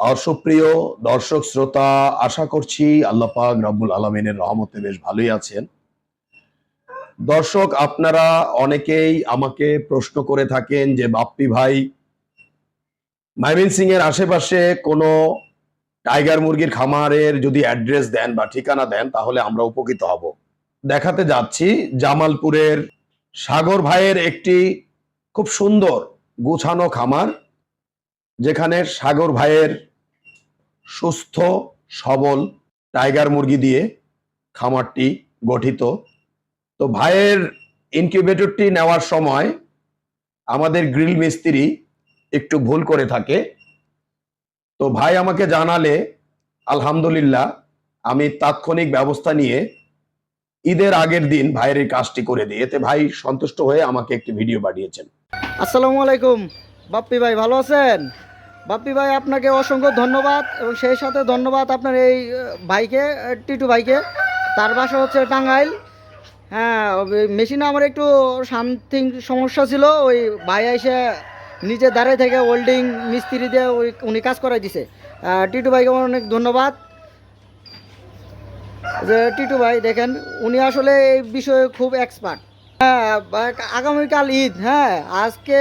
আর সুপ্রিয় দর্শক, শ্রোতা, আশা করছি আল্লাহ পাক রাব্বুল আলমিনের রহমতে বেশ ভালোই আছেন। দর্শক, আপনারা অনেকেই আমাকে প্রশ্ন করে থাকেন যে, বাপ্পি ভাই সিং এর আশেপাশে কোনো টাইগার মুরগির খামারের যদি অ্যাড্রেস দেন বা ঠিকানা দেন, তাহলে আমরা উপকৃত হব। দেখাতে যাচ্ছি, জামালপুরের সাগর ভাইয়ের একটি খুব সুন্দর গুছানো খামার, যেখানে সাগর ভাইয়ের সুস্থ, সবল টাইগার মুরগি দিয়ে খামারটি গঠিত। তো ভাইয়ের ইনকিউবেটরটি নেওয়ার সময় আমাদের গ্রিল মিস্ত্রি একটু ভুল করে থাকে। তো ভাই আমাকে জানালে, আলহামদুলিল্লাহ, আমি তাৎক্ষণিক ব্যবস্থা নিয়ে ঈদের আগের দিন ভাইয়ের এই কাজটি করে দিই। এতে ভাই সন্তুষ্ট হয়ে আমাকে একটি ভিডিও পাঠিয়েছেন। আসসালামু আলাইকুম। বাপ্পি ভাই, ভালো আছেন? বাপ্পি ভাই, আপনাকে অসংখ্য ধন্যবাদ এবং সেই সাথে ধন্যবাদ আপনার এই ভাইকে টিটু ভাইকে। তার বাসা হচ্ছে টাঙ্গাইল। হ্যাঁ মেশিনে আমার একটু সামথিং সমস্যা ছিল। ওই ভাই এসে নিজে দাঁড়িয়ে থেকে ওয়েল্ডিং মিস্ত্রি দিয়ে ওই উনি কাজ করাই দিছে। টিটু ভাইকে আমার অনেক ধন্যবাদ। যে টিটু ভাই, দেখেন, উনি আসলে এই বিষয়ে খুব এক্সপার্ট হ্যাঁ আগামীকাল ঈদ হ্যাঁ আজকে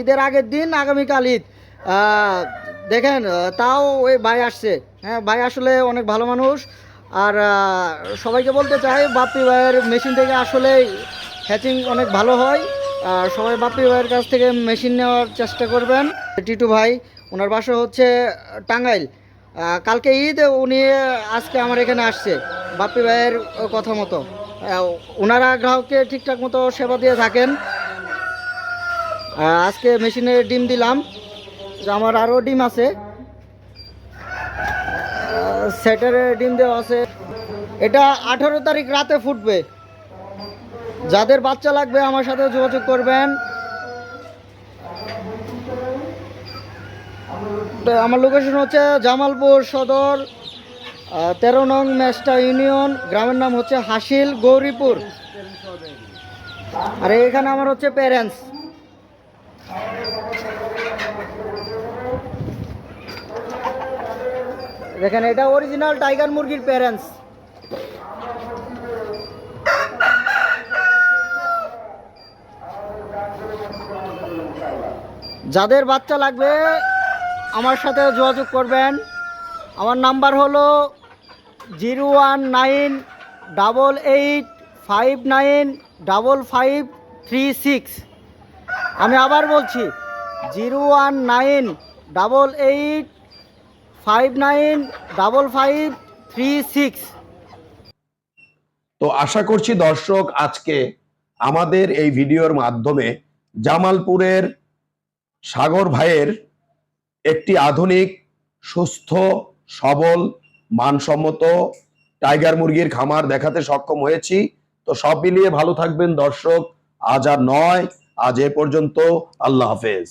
ঈদের আগের দিন আগামীকাল ঈদ। দেখেন তাও ওই ভাই আসছে। হ্যাঁ ভাই আসলে অনেক ভালো মানুষ। আর সবাইকে বলতে চাই, বাপ্পি ভাইয়ের মেশিন থেকে আসলে হ্যাচিং অনেক ভালো হয়। আর সবাই বাপ্পি ভাইয়ের কাছ থেকে মেশিন নেওয়ার চেষ্টা করবেন। টিটু ভাই, ওনার বাসা হচ্ছে টাঙ্গাইল। কালকে ঈদ, উনি আজকে আমার এখানে আসছে, বাপ্পি ভাইয়ের কথা মতো। ওনারা গ্রাহককে ঠিকঠাক মতো সেবা দিয়ে থাকেন। আজকে মেশিনে ডিম দিলাম। আমার আরও ডিম আছে। সেটারে ডিম দেওয়া আছে। এটা আঠারো তারিখ রাতে ফুটবে। যাদের বাচ্চা লাগবে আমার সাথে যোগাযোগ করবেন। আমার লোকেশন হচ্ছে জামালপুর সদর তেরো নং মেস্টা ইউনিয়ন, গ্রামের নাম হচ্ছে হাসিল গৌরীপুর। আর এখানে আমার হচ্ছে প্যারেন্টস দেখেন, এটা অরিজিনাল টাইগার মুরগির প্যারেন্টস যাদের বাচ্চা লাগবে, আমার সাথে যোগাযোগ করবেন। আমার নাম্বার হলো zero one nine double eight five nine double five three six. আমি আবার বলছি, zero one nine double eight five nine double five three six তো আশা করছি দর্শক আজকে আমাদের এই ভিডিওর মাধ্যমে জামালপুরের সাগর ভাইয়ের একটি আধুনিক, সুস্থ, সবল, মানসম্মত টাইগার মুরগির খামার দেখাতে সক্ষম হয়েছি। তো সব মিলিয়ে ভালো থাকবেন দর্শক। আজ আর নয়, আজ এ পর্যন্ত আল্লাহ হাফেজ।